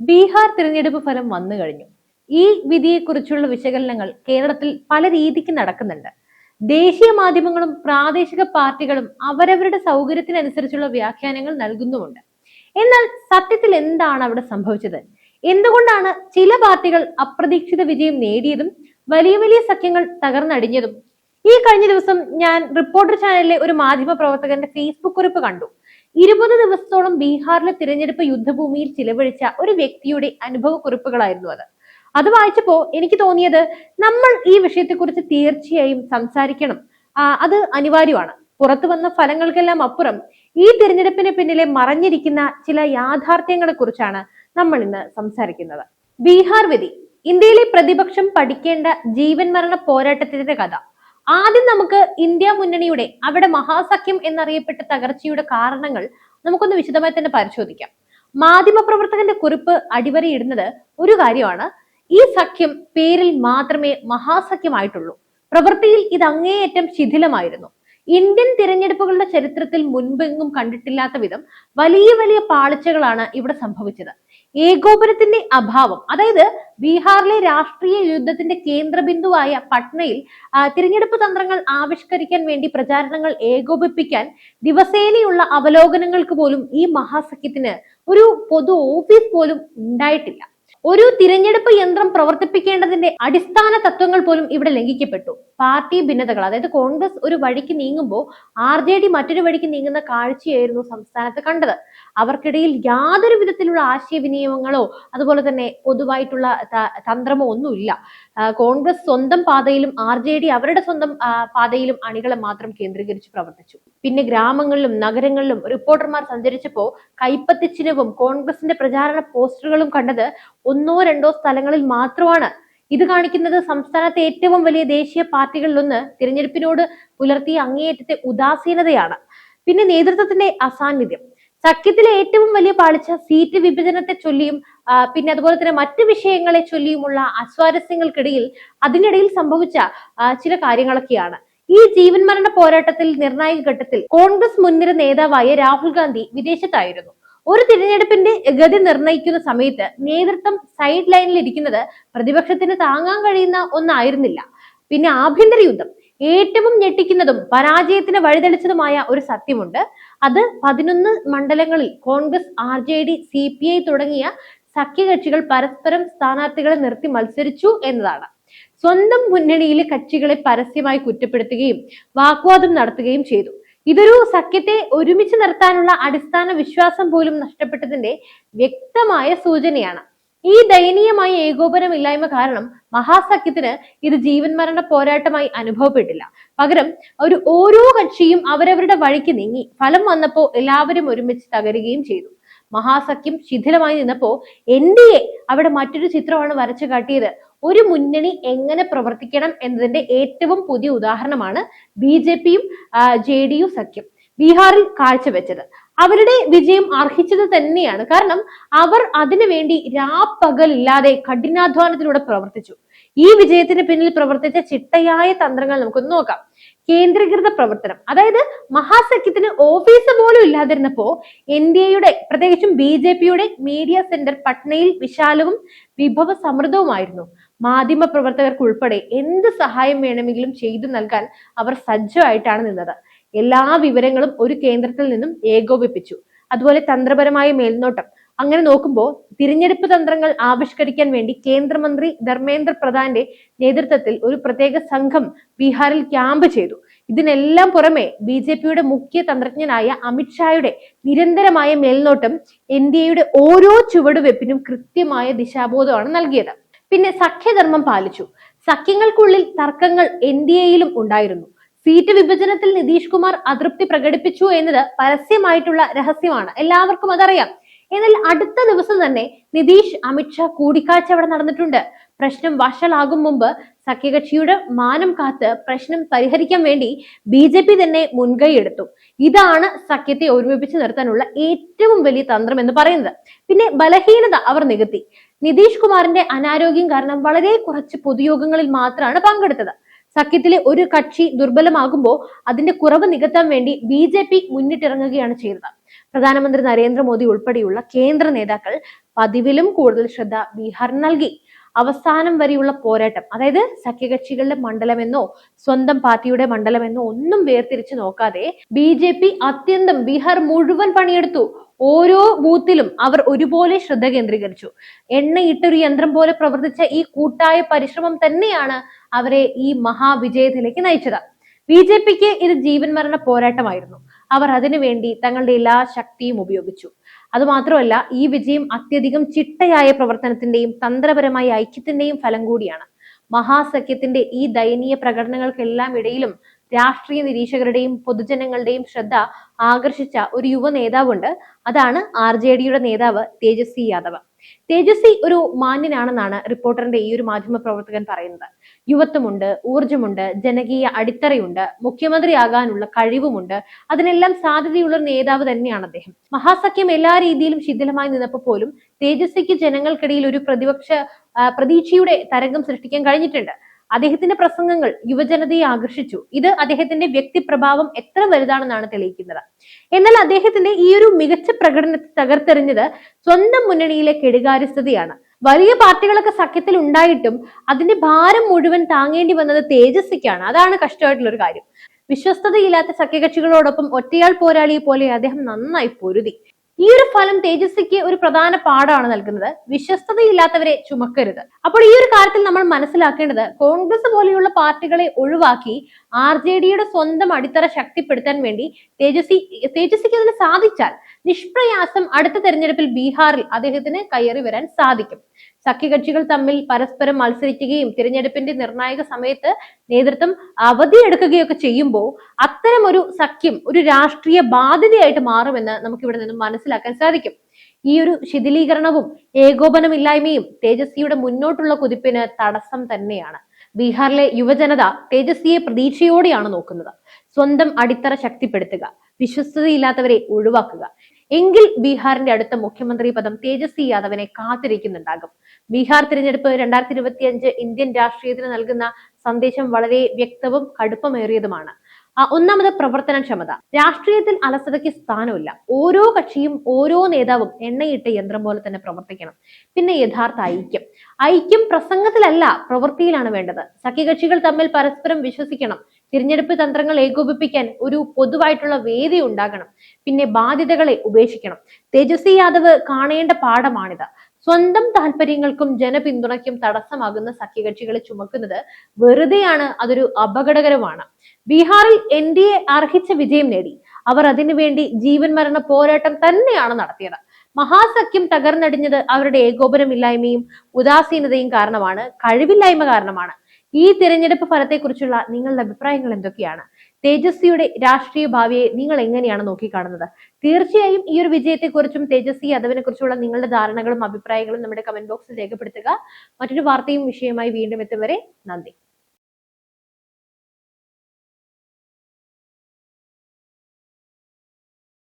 ബീഹാർ തിരഞ്ഞെടുപ്പ് ഫലം വന്നു കഴിഞ്ഞു. ഈ വിധിയെക്കുറിച്ചുള്ള വിശകലനങ്ങൾ കേരളത്തിൽ പല രീതിക്ക് നടക്കുന്നുണ്ട്. ദേശീയ മാധ്യമങ്ങളും പ്രാദേശിക പാർട്ടികളും അവരവരുടെ സൗകര്യത്തിനനുസരിച്ചുള്ള വ്യാഖ്യാനങ്ങൾ നൽകുന്നുമുണ്ട്. എന്നാൽ സത്യത്തിൽ എന്താണ് അവിടെ സംഭവിച്ചത്? എന്തുകൊണ്ടാണ് ചില പാർട്ടികൾ അപ്രതീക്ഷിത വിജയം നേടിയതും വലിയ വലിയ സഖ്യങ്ങൾ തകർന്നടിഞ്ഞതും? ഈ കഴിഞ്ഞ ദിവസം ഞാൻ റിപ്പോർട്ടർ ചാനലിലെ ഒരു മാധ്യമ പ്രവർത്തകന്റെ ഫേസ്ബുക്ക് കുറിപ്പ് കണ്ടു. ഇരുപത് ദിവസത്തോളം ബീഹാറിലെ തിരഞ്ഞെടുപ്പ് യുദ്ധഭൂമിയിൽ ചിലവഴിച്ച ഒരു വ്യക്തിയുടെ അനുഭവക്കുറിപ്പുകളായിരുന്നു അത്. അത് വായിച്ചപ്പോ എനിക്ക് തോന്നിയത് നമ്മൾ ഈ വിഷയത്തെക്കുറിച്ച് തീർച്ചയായും സംസാരിക്കണം. അത് അനിവാര്യമാണ്. പുറത്തു വന്ന ഫലങ്ങൾക്കെല്ലാം അപ്പുറം ഈ തിരഞ്ഞെടുപ്പിന് പിന്നിലെ മറഞ്ഞിരിക്കുന്ന ചില യാഥാർത്ഥ്യങ്ങളെ കുറിച്ചാണ് നമ്മൾ ഇന്ന് സംസാരിക്കുന്നത്. ബീഹാർ വിധി ഇന്ത്യയിലെ പ്രതിപക്ഷം പഠിക്കേണ്ട ജീവൻ മരണ പോരാട്ടത്തിന്റെ കഥ. ആദ്യം നമുക്ക് ഇന്ത്യ മുന്നണിയുടെ അവിടെ മഹാസഖ്യം എന്നറിയപ്പെട്ട തകർച്ചയുടെ കാരണങ്ങൾ നമുക്കൊന്ന് വിശദമായി തന്നെ പരിശോധിക്കാം. മാധ്യമ പ്രവർത്തകന്റെ കുറിപ്പ് അടിവരയിടുന്നത് ഒരു കാര്യമാണ്. ഈ സഖ്യം പേരിൽ മാത്രമേ മഹാസഖ്യമായിട്ടുള്ളൂ. പ്രവൃത്തിയിൽ ഇത് അങ്ങേയറ്റം ശിഥിലമായിരുന്നു. ഇന്ത്യൻ തിരഞ്ഞെടുപ്പുകളുടെ ചരിത്രത്തിൽ മുൻപെങ്ങും കണ്ടിട്ടില്ലാത്ത വിധം വലിയ വലിയ പാളിച്ചകളാണ് ഇവിടെ സംഭവിച്ചത്. ഏകോപനത്തിന്റെ അഭാവം. അതായത് ബീഹാറിലെ രാഷ്ട്രീയ യുദ്ധത്തിന്റെ കേന്ദ്രബിന്ദുവായ പട്നയിൽ തിരഞ്ഞെടുപ്പ് തന്ത്രങ്ങൾ ആവിഷ്കരിക്കാൻ വേണ്ടി പ്രചാരണങ്ങൾ ഏകോപിപ്പിക്കാൻ ദിവസേനയുള്ള അവലോകനങ്ങൾക്ക് പോലും ഈ മഹാസഖ്യത്തിന് ഒരു പൊതു ഓഫീസ് പോലും ഉണ്ടായിട്ടില്ല. ഒരു തിരഞ്ഞെടുപ്പ് യന്ത്രം പ്രവർത്തിപ്പിക്കേണ്ടതിന്റെ അടിസ്ഥാന തത്വങ്ങൾ പോലും ഇവിടെ ലംഘിക്കപ്പെട്ടു. പാർട്ടി ഭിന്നതകൾ അതായത് കോൺഗ്രസ് ഒരു വഴിക്ക് നീങ്ങുമ്പോൾ ആർ ജെ ഡി മറ്റൊരു വഴിക്ക് നീങ്ങുന്ന കാഴ്ചയായിരുന്നു സംസ്ഥാനത്ത് കണ്ടത്. അവർക്കിടയിൽ യാതൊരു വിധത്തിലുള്ള ആശയവിനിയമങ്ങളോ അതുപോലെ തന്നെ പൊതുവായിട്ടുള്ള തന്ത്രമോ ഒന്നുമില്ല. കോൺഗ്രസ് സ്വന്തം പാതയിലും ആർ ജെ ഡി അവരുടെ സ്വന്തം പാതയിലും അണികളെ മാത്രം കേന്ദ്രീകരിച്ച് പ്രവർത്തിച്ചു. പിന്നെ ഗ്രാമങ്ങളിലും നഗരങ്ങളിലും റിപ്പോർട്ടർമാർ സഞ്ചരിച്ചപ്പോൾ കൈപ്പത്തി ചിഹ്നവും കോൺഗ്രസിന്റെ പ്രചാരണ പോസ്റ്ററുകളും കണ്ടത് ഒന്നോ രണ്ടോ സ്ഥലങ്ങളിൽ മാത്രമാണ്. ഇത് കാണിക്കുന്നത് സംസ്ഥാനത്തെ ഏറ്റവും വലിയ ദേശീയ പാർട്ടികളിലൊന്ന് തിരഞ്ഞെടുപ്പിനോട് പുലർത്തിയ അങ്ങേയറ്റത്തെ ഉദാസീനതയാണ്. പിന്നെ നേതൃത്വത്തിന്റെ അസാന്നിധ്യം. സഖ്യത്തിലെ ഏറ്റവും വലിയ പാളിച്ച സീറ്റ് വിഭജനത്തെ ചൊല്ലിയും പിന്നെ അതുപോലെ തന്നെ മറ്റ് വിഷയങ്ങളെ ചൊല്ലിയുമുള്ള അസ്വാരസ്യങ്ങൾക്കിടയിൽ അതിനിടയിൽ സംഭവിച്ച ചില കാര്യങ്ങളൊക്കെയാണ്. ഈ ജീവൻ മരണ പോരാട്ടത്തിൽ നിർണായക ഘട്ടത്തിൽ കോൺഗ്രസ് മുൻനിര നേതാവായ രാഹുൽ ഗാന്ധി വിദേശത്തായിരുന്നു. ഒരു തിരഞ്ഞെടുപ്പിന്റെ ഗതി നിർണയിക്കുന്ന സമയത്ത് നേതൃത്വം സൈഡ് ലൈനിൽ ഇരിക്കുന്നത് പ്രതിപക്ഷത്തിന് താങ്ങാൻ കഴിയുന്ന ഒന്നായിരുന്നില്ല. പിന്നെ ആഭ്യന്തര യുദ്ധം ഏറ്റവും ഞെട്ടിക്കുന്നതും പരാജയത്തിന് വഴിതെളിച്ചതുമായ ഒരു സത്യമുണ്ട്. അത് പതിനൊന്ന് മണ്ഡലങ്ങളിൽ Congress R J D C P I തുടങ്ങിയ സഖ്യകക്ഷികൾ പരസ്പരം സ്ഥാനാർത്ഥികളെ നിർത്തി മത്സരിച്ചു എന്നതാണ്. സ്വന്തം മുന്നണിയിലെ കക്ഷികളെ പരസ്യമായി കുറ്റപ്പെടുത്തുകയും വാക്വാദം നടത്തുകയും ചെയ്തു. ഇതൊരു സഖ്യത്തെ ഒരുമിച്ച് നിർത്താനുള്ള അടിസ്ഥാന വിശ്വാസം പോലും നഷ്ടപ്പെട്ടതിന്റെ വ്യക്തമായ സൂചനയാണ്. ഈ ദയനീയമായ ഏകോപനമില്ലായ്മ കാരണം മഹാസഖ്യത്തിന് ഇത് ജീവൻ മരണ പോരാട്ടമായി അനുഭവപ്പെട്ടില്ല. പകരം ഒരു ഓരോ കക്ഷിയും അവരവരുടെ വഴിക്ക് നീങ്ങി. ഫലം വന്നപ്പോ എല്ലാവരും ഒരുമിച്ച് തകരുകയും ചെയ്തു. മഹാസഖ്യം ശിഥിലമായി നിന്നപ്പോ എൻ ഡി എ അവിടെ മറ്റൊരു ചിത്രമാണ് വരച്ചു കാട്ടിയത്. ഒരു മുന്നണി എങ്ങനെ പ്രവർത്തിക്കണം എന്നതിന്റെ ഏറ്റവും പുതിയ ഉദാഹരണമാണ് ബി ജെ പിയും ജെ ഡി യു സഖ്യം. ബീഹാറിൽ കാഴ്ചവെച്ചത്. അവരുടെ വിജയം അർഹിച്ചത് തന്നെയാണ്. കാരണം അവർ അതിനുവേണ്ടി രാപ്പകലില്ലാതെ കഠിനാധ്വാനത്തിലൂടെ പ്രവർത്തിച്ചു. ഈ വിജയത്തിന് പിന്നിൽ പ്രവർത്തിച്ച ചിട്ടയായ തന്ത്രങ്ങൾ നമുക്കൊന്ന് നോക്കാം. കേന്ദ്രീകൃത പ്രവർത്തനം. അതായത് മഹാസഖ്യത്തിന് ഓഫീസ് പോലും ഇല്ലാതിരുന്നപ്പോ എയുടെ പ്രത്യേകിച്ചും ബി ജെ പിയുടെ മീഡിയ സെന്റർ പട്നയിൽ വിശാലവും വിഭവ സമൃദ്ധവുമായിരുന്നു മാധ്യമ പ്രവർത്തകർക്ക് ഉൾപ്പെടെ എന്ത് സഹായം വേണമെങ്കിലും ചെയ്തു നൽകാൻ അവർ സജ്ജമായിട്ടാണ് നിന്നത്. എല്ലാ വിവരങ്ങളും ഒരു കേന്ദ്രത്തിൽ നിന്നും ഏകോപിപ്പിച്ചു. അതുപോലെ തന്ത്രപരമായ മേൽനോട്ടം. അങ്ങനെ നോക്കുമ്പോൾ തിരഞ്ഞെടുപ്പ് തന്ത്രങ്ങൾ ആവിഷ്കരിക്കാൻ വേണ്ടി കേന്ദ്രമന്ത്രി ധർമ്മേന്ദ്ര പ്രധാന്റെ നേതൃത്വത്തിൽ ഒരു പ്രത്യേക സംഘം ബീഹാറിൽ ക്യാമ്പ് ചെയ്തു. ഇതിനെല്ലാം പുറമെ ബി ജെ പിയുടെ മുഖ്യ തന്ത്രജ്ഞനായ അമിത്ഷായുടെ നിരന്തരമായ മേൽനോട്ടം എയുടെ ഓരോ ചുവടുവെപ്പിനും കൃത്യമായ ദിശാബോധമാണ് നൽകിയത്. പിന്നെ സഖ്യധർമ്മം പാലിച്ചു. സഖ്യങ്ങൾക്കുള്ളിൽ തർക്കങ്ങൾ എൻ ഡി എയിലും ഉണ്ടായിരുന്നു. സീറ്റ് വിഭജനത്തിൽ നിതീഷ് കുമാർ അതൃപ്തി പ്രകടിപ്പിച്ചു എന്നത് പരസ്യമായിട്ടുള്ള രഹസ്യമാണ്. എല്ലാവർക്കും അതറിയാം. എന്നാൽ അടുത്ത ദിവസം തന്നെ നിതീഷ് അമിത്ഷാ കൂടിക്കാഴ്ച അവിടെ നടന്നിട്ടുണ്ട്. പ്രശ്നം വഷളാകും മുമ്പ് സഖ്യകക്ഷിയുടെ മാനം കാത്ത് പ്രശ്നം പരിഹരിക്കാൻ വേണ്ടി ബി ജെ പി തന്നെ മുൻകൈ എടുത്തു. ഇതാണ് സഖ്യത്തെ ഒരുമിപ്പിച്ച് നിർത്താനുള്ള ഏറ്റവും വലിയ തന്ത്രം എന്ന് പറയുന്നത്. പിന്നെ ബലഹീനത അവർ നികത്തി. നിതീഷ് കുമാറിന്റെ അനാരോഗ്യം കാരണം വളരെ കുറച്ച് പൊതുയോഗങ്ങളിൽ മാത്രമാണ് പങ്കെടുത്തത്. സഖ്യത്തിലെ ഒരു കക്ഷി ദുർബലമാകുമ്പോൾ അതിന്റെ കുറവ് നികത്താൻ വേണ്ടി ബി ജെ പി മുന്നിട്ടിറങ്ങുകയാണ് ചെയ്തത്. പ്രധാനമന്ത്രി നരേന്ദ്രമോദി ഉൾപ്പെടെയുള്ള കേന്ദ്ര നേതാക്കൾ പതിവിലും കൂടുതൽ ശ്രദ്ധ ബീഹാറിന് നൽകി. അവസാനം വരെയുള്ള പോരാട്ടം അതായത് സഖ്യകക്ഷികളുടെ മണ്ഡലമെന്നോ സ്വന്തം പാർട്ടിയുടെ മണ്ഡലമെന്നോ ഒന്നും വേർതിരിച്ച് നോക്കാതെ ബി ജെ പി അത്യന്തം ബീഹാർ മുഴുവൻ പണിയെടുത്തു. ഓരോ ബൂത്തിലും അവർ ഒരുപോലെ ശ്രദ്ധ കേന്ദ്രീകരിച്ചു. എണ്ണയിട്ടൊരു യന്ത്രം പോലെ പ്രവർത്തിച്ച ഈ കൂട്ടായ പരിശ്രമം തന്നെയാണ് അവരെ ഈ മഹാവിജയത്തിലേക്ക് നയിച്ചത്. ബി ജെ പിക്ക് ഇത് ജീവൻ മരണ പോരാട്ടമായിരുന്നു. അവർ അതിനുവേണ്ടി തങ്ങളുടെ എല്ലാ ശക്തിയും ഉപയോഗിച്ചു. അതുമാത്രമല്ല ഈ വിജയം അത്യധികം ചിട്ടയായ പ്രവർത്തനത്തിന്റെയും തന്ത്രപരമായ ഐക്യത്തിന്റെയും ഫലം കൂടിയാണ്. മഹാസഖ്യത്തിന്റെ ഈ ദയനീയ പ്രകടനങ്ങൾക്കെല്ലാം ഇടയിലും രാഷ്ട്രീയ നിരീക്ഷകരുടെയും പൊതുജനങ്ങളുടെയും ശ്രദ്ധ ആകർഷിച്ച ഒരു യുവ നേതാവുണ്ട് അതാണ് ആർ ജെ ഡിയുടെ നേതാവ് തേജസ്വി യാദവ്. തേജസ്വി ഒരു മാന്യനാണെന്നാണ് റിപ്പോർട്ടറിന്റെ ഈ ഒരു മാധ്യമ പ്രവർത്തകൻ പറയുന്നത്. യുവത്വമുണ്ട് ഊർജമുണ്ട് ജനകീയ അടിത്തറയുണ്ട് മുഖ്യമന്ത്രിയാകാനുള്ള കഴിവുമുണ്ട്. അതിനെല്ലാം സാധ്യതയുള്ള നേതാവ് തന്നെയാണ് അദ്ദേഹം. മഹാസഖ്യം എല്ലാ രീതിയിലും ശിഥിലമായി നിന്നപ്പോൾ പോലും തേജസ്വിക്ക് ജനങ്ങൾക്കിടയിൽ ഒരു പ്രതിപക്ഷ പ്രതീക്ഷയുടെ തരംഗം സൃഷ്ടിക്കാൻ കഴിഞ്ഞിട്ടുണ്ട്. അദ്ദേഹത്തിന്റെ പ്രസംഗങ്ങൾ യുവജനതയെ ആകർഷിച്ചു. ഇത് അദ്ദേഹത്തിന്റെ വ്യക്തിപ്രഭാവം എത്ര വലുതാണെന്നാണ് തെളിയിക്കുന്നത്. എന്നാൽ അദ്ദേഹത്തിന്റെ ഈ ഒരു മികച്ച പ്രകടനത്തെ തകർത്തെറിഞ്ഞത് സ്വന്തം മുന്നണിയിലെ കെടുകാര്യസ്ഥതയാണ്. വലിയ പാർട്ടികളൊക്കെ സഖ്യത്തിൽ ഉണ്ടായിട്ടും അതിന്റെ ഭാരം മുഴുവൻ താങ്ങേണ്ടി വന്നത് തേജസ്വിക്കാണ്. അതാണ് കഷ്ടമായിട്ടുള്ള ഒരു കാര്യം. വിശ്വസ്തതയില്ലാത്ത സഖ്യകക്ഷികളോടൊപ്പം ഒറ്റയാൾ പോരാളിയെ പോലെ അദ്ദേഹം നന്നായി പൊരുതി. ഈ ഒരു ഫലം തേജസ്വിക്ക് ഒരു പ്രധാന പാഠമാണ് നൽകുന്നത്. വിശ്വസ്തതയില്ലാത്തവരെ ചുമക്കരുത്. അപ്പോൾ ഈ ഒരു കാര്യത്തിൽ നമ്മൾ മനസ്സിലാക്കേണ്ടത് കോൺഗ്രസ് പോലെയുള്ള പാർട്ടികളെ ഒഴിവാക്കി ആർ ജെ ഡിയുടെ സ്വന്തം അടിത്തറ ശക്തിപ്പെടുത്താൻ വേണ്ടി തേജസ്വി തേജസ്വിക്ക് അതിന് സാധിച്ചാൽ നിഷ്പ്രയാസം അടുത്ത തെരഞ്ഞെടുപ്പിൽ ബീഹാറിൽ അദ്ദേഹത്തിന് കയറി വരാൻ സാധിക്കും. സഖ്യകക്ഷികൾ തമ്മിൽ പരസ്പരം മത്സരിക്കുകയും തിരഞ്ഞെടുപ്പിന്റെ നിർണായക സമയത്ത് നേതൃത്വം അവധിയെടുക്കുകയൊക്കെ ചെയ്യുമ്പോൾ അത്തരം ഒരു സഖ്യം ഒരു രാഷ്ട്രീയ ബാധ്യതയായിട്ട് മാറുമെന്ന് നമുക്ക് ഇവിടെ നിന്നും മനസ്സിലാക്കാൻ സാധിക്കും. ഈ ഒരു ശിഥിലീകരണവും ഏകോപനമില്ലായ്മയും തേജസ്വിയുടെ മുന്നോട്ടുള്ള കുതിപ്പിന് തടസ്സം തന്നെയാണ്. ബീഹാറിലെ യുവജനത തേജസ്വിയെ പ്രതീക്ഷയോടെയാണ് നോക്കുന്നത്. സ്വന്തം അടിത്തറ ശക്തിപ്പെടുത്തുക വിശ്വസ്തതയില്ലാത്തവരെ ഒഴിവാക്കുക എങ്കിൽ ബീഹാറിന്റെ അടുത്ത മുഖ്യമന്ത്രി പദം തേജസ്വി യാദവിനെ കാത്തിരിക്കുന്നുണ്ടാകും. ബീഹാർ തിരഞ്ഞെടുപ്പ് രണ്ടായിരത്തി ഇരുപത്തി അഞ്ച് ഇന്ത്യൻ രാഷ്ട്രീയത്തിന് നൽകുന്ന സന്ദേശം വളരെ വ്യക്തവും കടുപ്പമേറിയതുമാണ്. ഒന്നാമത് പ്രവർത്തനക്ഷമത. രാഷ്ട്രീയത്തിൽ അലസതയ്ക്ക് സ്ഥാനമില്ല. ഓരോ കക്ഷിയും ഓരോ നേതാവും എണ്ണയിട്ട യന്ത്രം പോലെ തന്നെ പ്രവർത്തിക്കണം. പിന്നെ യഥാർത്ഥ ഐക്യം. ഐക്യം പ്രസംഗത്തിലല്ല പ്രവൃത്തിയിലാണ് വേണ്ടത്. സഖ്യകക്ഷികൾ തമ്മിൽ പരസ്പരം വിശ്വസിക്കണം. തിരഞ്ഞെടുപ്പ് തന്ത്രങ്ങൾ ഏകോപിപ്പിക്കാൻ ഒരു പൊതുവായിട്ടുള്ള വേദി ഉണ്ടാകണം. പിന്നെ ബാധ്യതകളെ ഉപേക്ഷിക്കണം. തേജസ്വി യാദവ് കാണേണ്ട പാഠമാണിത്. സ്വന്തം താല്പര്യങ്ങൾക്കും ജനപിന്തുണയ്ക്കും തടസ്സമാകുന്ന സഖ്യകക്ഷികളെ ചുമക്കുന്നത് വെറുതെയാണ് അതൊരു അപകടകരമാണ്. ബീഹാറിൽ എൻ ഡി എ അർഹിച്ച വിജയം നേടി. അവർ അതിനുവേണ്ടി ജീവൻ മരണ പോരാട്ടം തന്നെയാണ് നടത്തിയത്. മഹാസഖ്യം തകർന്നടിഞ്ഞത് അവരുടെ ഏകോപനമില്ലായ്മയും ഉദാസീനതയും കാരണമാണ് കഴിവില്ലായ്മ കാരണമാണ്. ഈ തിരഞ്ഞെടുപ്പ് ഫലത്തെക്കുറിച്ചുള്ള നിങ്ങളുടെ അഭിപ്രായങ്ങൾ എന്തൊക്കെയാണ്? തേജസ്വിയുടെ രാഷ്ട്രീയ ഭാവിയെ നിങ്ങൾ എങ്ങനെയാണ് നോക്കിക്കാണുന്നത്? തീർച്ചയായും ഈ ഒരു വിജയത്തെക്കുറിച്ചും തേജസ്വി യാദവിനെ കുറിച്ചുള്ള നിങ്ങളുടെ ധാരണകളും അഭിപ്രായങ്ങളും നമ്മുടെ കമന്റ് ബോക്സിൽ രേഖപ്പെടുത്തുക. മറ്റൊരു വാർത്തയും വിഷയമായി വീണ്ടും എത്തും വരെ നന്ദി.